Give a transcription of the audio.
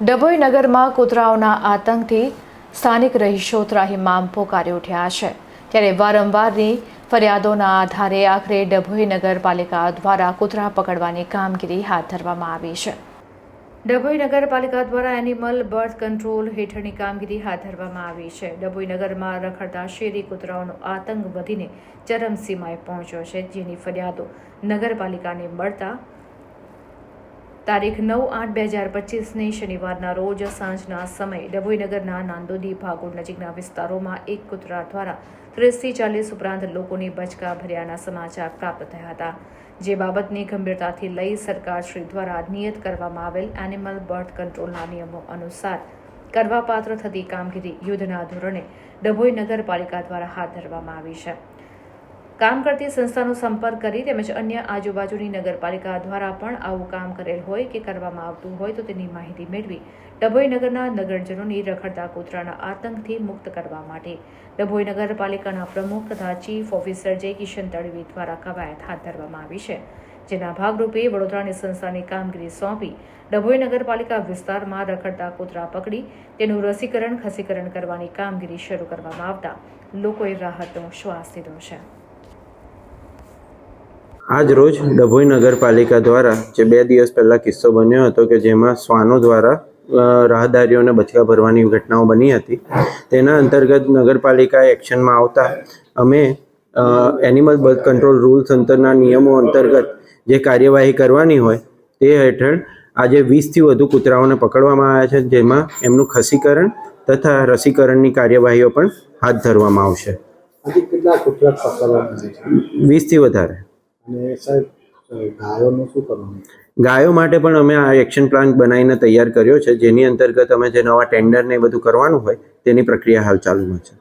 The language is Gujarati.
ડભોઈ નગરમાં કૂતરાઓના આતંકથી સ્થાનિક રહીશો ત્રાહિમામ પોકારી ઉઠ્યા છે. ત્યારે વારંવારની ફરિયાદોના આધારે આખરે ડભોઈ નગરપાલિકા દ્વારા કૂતરા પકડવાની કામગીરી હાથ ધરવામાં આવી છે. ડભોઈ નગરપાલિકા દ્વારા એનિમલ બર્થ કંટ્રોલ હેઠળની કામગીરી હાથ ધરવામાં આવી છે. ડભોઈ નગરમાં રખડતા શેરી કૂતરાઓનો આતંક વધીને ચરમસીમાએ પહોંચ્યો છે, જેની ફરિયાદો નગરપાલિકાને મળતા તારીખ નવ આઠ બે હજાર પચીસની શનિવારના રોજ સાંજના સમયે ડભોઈ નગરના નાંદોદી ભાગોળ નજીકના વિસ્તારોમાં એક કૂતરા દ્વારા ત્રીસથી ચાલીસ ઉપરાંત લોકોની બચકા ભર્યાના સમાચાર પ્રાપ્ત થયા હતા. જે બાબતની ગંભીરતાથી લઈ સરકારશ્રી દ્વારા નિયત કરવામાં આવેલ એનિમલ બર્થ કંટ્રોલના નિયમો અનુસાર કરવાપાત્ર થતી કામગીરી યુદ્ધના ધોરણે ડભોઈ નગરપાલિકા દ્વારા હાથ ધરવામાં આવી છે. કામ કરતી સંસ્થાનો સંપર્ક કરી તેમજ અન્ય આજુબાજુની નગરપાલિકા દ્વારા પણ આવું કામ કરેલ હોય કે કરવામાં આવતું હોય તો તેની માહિતી મેળવી ડભોઈ નગરના નગરજનોની રખડતા કૂતરાના આતંકથી મુક્ત કરવા માટે. ડભોઈ નગરપાલિકાના પ્રમુખ તથા ચીફ ઓફિસર જય કિશન તડવી દ્વારા કવાયત હાથ ધરવામાં આવી છે. જેના ભાગરૂપે વડોદરાની સંસ્થાની કામગીરી સોંપી ડભોઈ નગરપાલિકા વિસ્તારમાં રખડતા કૂતરા પકડી તેનું રસીકરણ, ખસીકરણ કરવાની કામગીરી શરૂ કરવામાં આવતા લોકોએ રાહતનો શ્વાસ લીધો છે. આજ રોજ ડભોઈ નગરપાલિકા દ્વારા જે બે દિવસ પહેલાં કિસ્સો બન્યો હતો કે જેમાં શ્વાનો દ્વારા રાહદારીઓને બચકા ભરવાની ઘટનાઓ બની હતી. તેના અંતર્ગત નગરપાલિકા એક્શનમાં આવતા અમે એનિમલ બર્થ કંટ્રોલ રૂલ્સ અંતરના નિયમો અંતર્ગત જે કાર્યવાહી કરવાની હોય તે હેઠળ આજે વીસથી વધુ કૂતરાઓને પકડવામાં આવ્યા છે જેમાં એમનું ખસીકરણ તથા રસીકરણની કાર્યવાહીઓ પણ હાથ ધરવામાં આવશે. વીસથી વધારે. અને સાહેબ ગાયોનું શું કરવાનું ગાયો માટે પણ અમે આ એક્શન પ્લાન બનાવીને તૈયાર કર્યો છે. જેની અંતર્ગત અમે જે નવા ટેન્ડર ને બધું કરવાનું હોય, તેની પ્રક્રિયા હાલ ચાલુમાં છે.